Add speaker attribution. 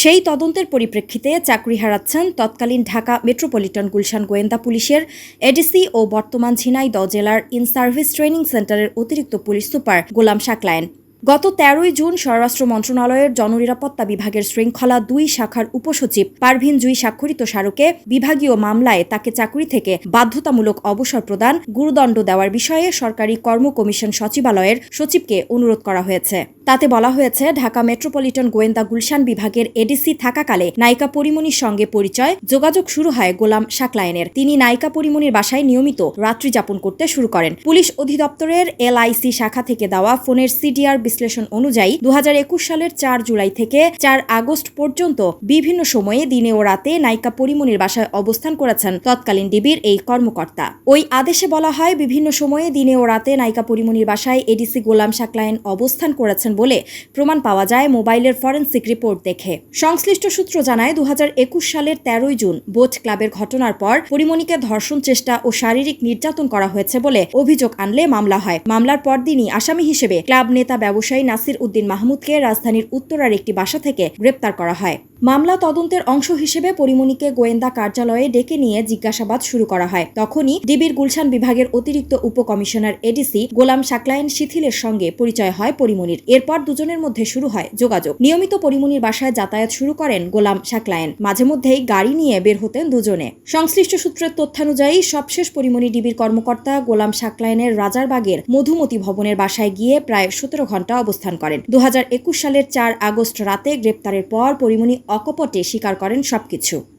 Speaker 1: সেই তদন্তের পরিপ্রেক্ষিতে চাকরি হারাচ্ছেন তৎকালীন ঢাকা মেট্রোপলিটন গুলশান গোয়েন্দা পুলিশের এডিসি ও বর্তমান ঝিনাইদহ জেলার ইন সার্ভিস ট্রেনিং সেন্টারের অতিরিক্ত পুলিশ সুপার গোলাম শাকলায়েন। গত তেরোই জুন স্বরাষ্ট্র মন্ত্রণালয়ের জননিরাপত্তা বিভাগের শৃঙ্খলা দুই শাখার উপসচিব পারভিন জুই স্বাক্ষরিত স্মারকে বিভাগীয় মামলায় তাকে চাকরি থেকে বাধ্যতামূলক অবসর প্রদান, গুরুদণ্ড দেওয়ার বিষয়ে সরকারি কর্ম কমিশন সচিবালয়ের সচিবকে অনুরোধ করা হয়েছে। তাতে বলা হয়েছে, ঢাকা মেট্রোপলিটন গোয়েন্দা গুলশান বিভাগের এডিসি থাকাকালে নায়িকা পরিমণির সঙ্গে পরিচয়, যোগাযোগ শুরু হয় গোলাম শাকলায়নের তিনি নায়িকা পরিমণির বাসায় নিয়মিত রাত্রি যাপন করতে শুরু করেন। পুলিশ অধিদপ্তরের এলআইসি শাখা থেকে দেওয়া ফোনের সিডিআর বিশ্লেষণ অনুযায়ী দু হাজার একুশ সালের চার জুলাই থেকে চার আগস্ট পর্যন্ত বিভিন্ন সময়ে দিনে ও রাতে নায়িকা পরিমণির বাসায় অবস্থান করেছেন তৎকালীন ডিবির এই কর্মকর্তা। ওই আদেশে বলা হয়, বিভিন্ন সময়ে দিনে ও রাতে নায়িকা পরিমণির বাসায় এডিসি গোলাম শাকলায়ন অবস্থান করেছেন বলে প্রমাণ পাওয়া যায় মোবাইলের ফরেন্সিক রিপোর্ট দেখে। সংশ্লিষ্ট সূত্র জানায় দু হাজার একুশ সালের তেরোই জুন বোট ক্লাবের ঘটনার পর পরিমণিকে ধর্ষণ চেষ্টা ও শারীরিক নির্যাতন করা হয়েছে বলে অভিযোগ আনলে মামলা হয়। মামলার পরদিনই আসামি হিসেবে ক্লাব নেতা ব্যবসায়ী নাসির উদ্দিন মাহমুদকে রাজধানীর উত্তরার একটি বাসা থেকে গ্রেপ্তার করা হয়। মামলা তদন্তের অংশ হিসেবে পরিমণিকে গোয়েন্দা কার্যালয়ে ডেকে নিয়ে জিজ্ঞাসাবাদ শুরু করা হয়। তখনই ডিবির গুলশান বিভাগের অতিরিক্ত উপকমিশনার এডিসি গোলাম শাকলায়ন শিথিলের সঙ্গে পরিচয় হয় পরিমণির। এরপর দুজনের মধ্যে শুরু হয় যোগাযোগ। নিয়মিত পরিমণির বাসায় যাতায়াত শুরু করেন গোলাম শাকলায়ন মাঝে মধ্যেই গাড়ি নিয়ে বের হতেন দুজনে। সংশ্লিষ্ট সূত্রের তথ্যানুযায়ী সবশেষ পরিমণি ডিবির কর্মকর্তা গোলাম শাকলায়নের রাজারবাগের মধুমতি ভবনের বাসায় গিয়ে প্রায় সতেরো ঘণ্টা অবস্থান করেন। দু হাজার একুশ সালের চার আগস্ট রাতে গ্রেপ্তারের পর পরিমণি অকপটে স্বীকার করেন সবকিছু।